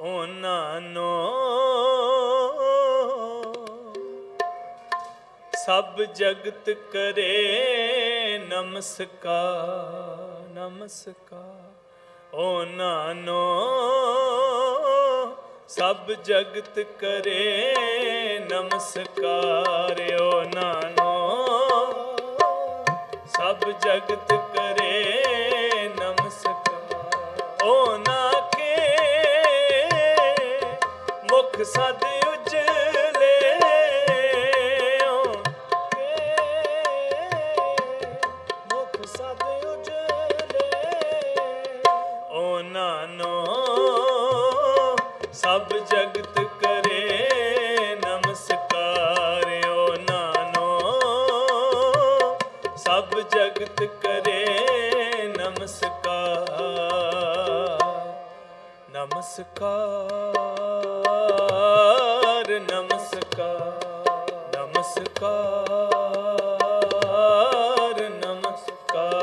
ਉਹਨਾਂ ਨੂੰ। ਸਭ ਜਗਤ ਕਰੇ ਨਮਸਕਾਰ ਨਮਸਕਾਰ। ਉਹਨਾਂ ਨੂੰ। ਸਭ ਜਗਤ ਕਰੇ ਨਮਸਕਾਰ, ਉਹਨਾਂ ਨੂੰ। ਸਭ ਜਗਤ ਮੁਖ ਸਦ ਉਜਲੇ ਮੁਖ ਸਦ ਉਜਲੇ ਉਹਨਾਂ ਨੂੰ ਸਭ ਜਗਤ ਕਰੇ ਨਮਸਕਾਰ। ਉਹਨਾਂ ਨੂੰ ਸਭ ਜਗਤ ਕਰੇ ਨਮਸਕਾਰ। ਨਮਸਕਾਰ। ਨਮਸਕਾਰ ਨਮਸਕਾਰ ਨਮਸਕਾਰ।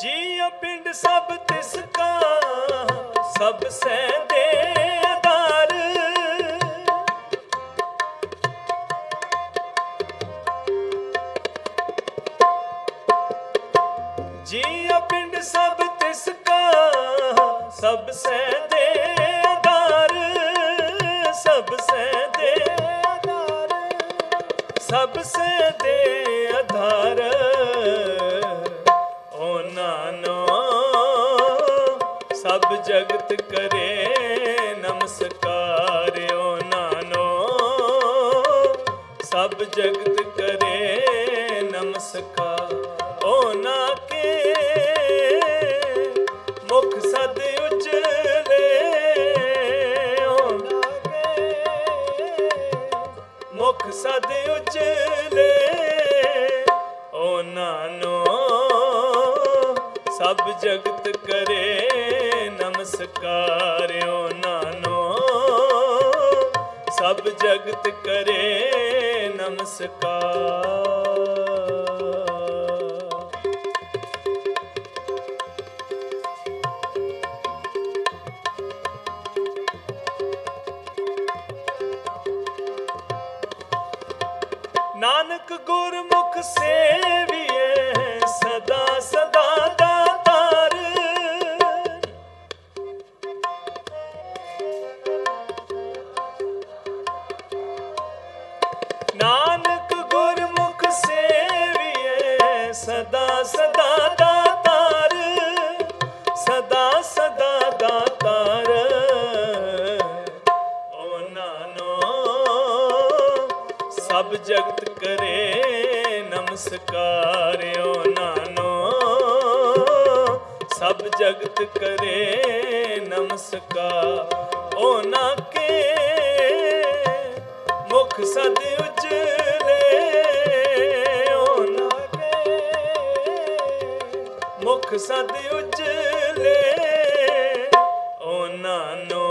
ਜੀਉ ਪਿੰਡ ਸਭ ਤਿਸ ਕਾ ਸਭ ਸੈ ਦੇ ਜੀਆ ਪਿੰਡ ਸਭ ਤਿਸ ਕਾ, ਸਭ ਸੈ ਦੇ ਆਧਾਰ, ਸਭ ਸੈ ਦੇ ਆਧਾਰ, ਸਭ ਸੇ ਦੇ ਆਧਾਰ। ਉਹਨਾਂ ਨੂੰ ਸਭ ਜਗਤ ਕਰੇ ਨਮਸਕਾਰ। ਉਹਨਾਂ ਨੂੰ ਸਭ ਜਗਤ ਕਰੇ ਨਮਸਕਾਰ। ਸਦ ਉਜਲੇ ਉਹਨਾਂ ਨੂੰ ਸਭ ਜਗਤ ਕਰੇ ਨਮਸਕਾਰ ਉਹਨਾਂ ਨੂੰ। ਸਭ ਜਗਤ ਕਰੇ ਨਮਸਕਾਰ। ਨਾਨਕ ਗੁਰਮੁਖ ਸੇਵੀਏ ਸਦਾ ਸਦਾ ਦਾਤਾਰ ਨਾਨਕ ਗੁਰਮੁਖ ਸੇਵੀਏ ਸਦਾ ਸਦਾ ਦਾਤਾਰ ਸਦਾ ਸਦਾ ਨਮਸਕਾਰ ਉਹਨਾਂ ਸਭ ਜਗਤ ਕਰੇ ਨਮਸਕਾਰ। ਉਹਨਾਂ ਕੇ ਮੁਖ ਸਦ ਉਜਲੇ। ਉਹਨਾਂ ਕੇ ਮੁਖ ਸਦ ਉਜਲੇ। ਉਹਨਾਂ ਨੂੰ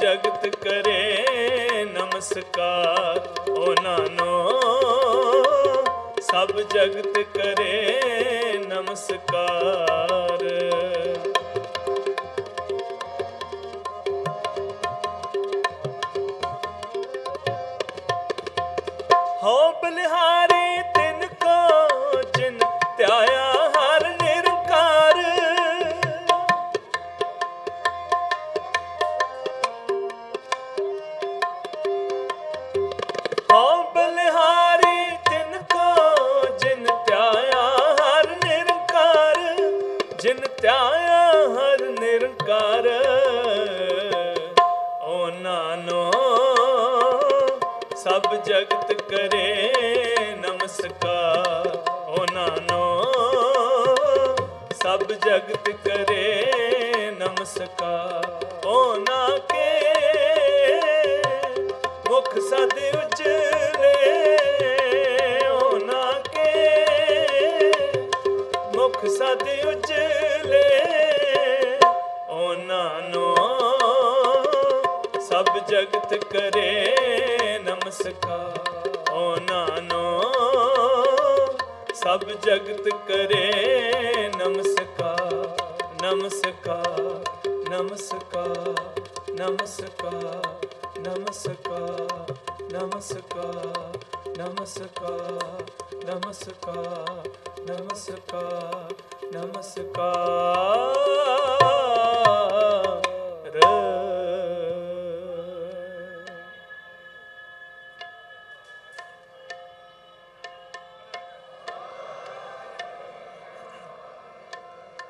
ਜਗਤ ਕਰੇ ਨਮਸਕਾਰ ਉਹਨਾਂ ਨੂੰ ਸਭ ਜਗਤ ਕਰੇ ਨਮਸਕਾਰ ਹੋ ਬਲਿਹਾਰੀ ਜਿਨ ਧਿਆਇਆ ਹਰ ਨਿਰੰਕਾਰ, ਉਹਨਾਂ ਨੂੰ ਸਭ ਜਗਤ ਕਰੇ ਨਮਸਕਾਰ। ਉਹਨਾਂ ਨੂੰ ਸਭ ਜਗਤ ਕਰੇ ਨਮਸਕਾਰ। ਉਹਨਾਂ ਜਗਤ ਕਰੇ ਨਮਸਕਾਰ ਓ ਨਾਨੋ ਸਭ ਜਗਤ ਕਰੇ ਨਮਸਕਾਰ ਨਮਸਕਾਰ ਨਮਸਕਾਰ ਨਮਸਕਾਰ ਨਮਸਕਾਰ ਨਮਸਕਾਰ ਨਮਸਕਾਰ ਨਮਸਕਾਰ ਨਮਸਕਾਰ ਨਮਸਕਾਰ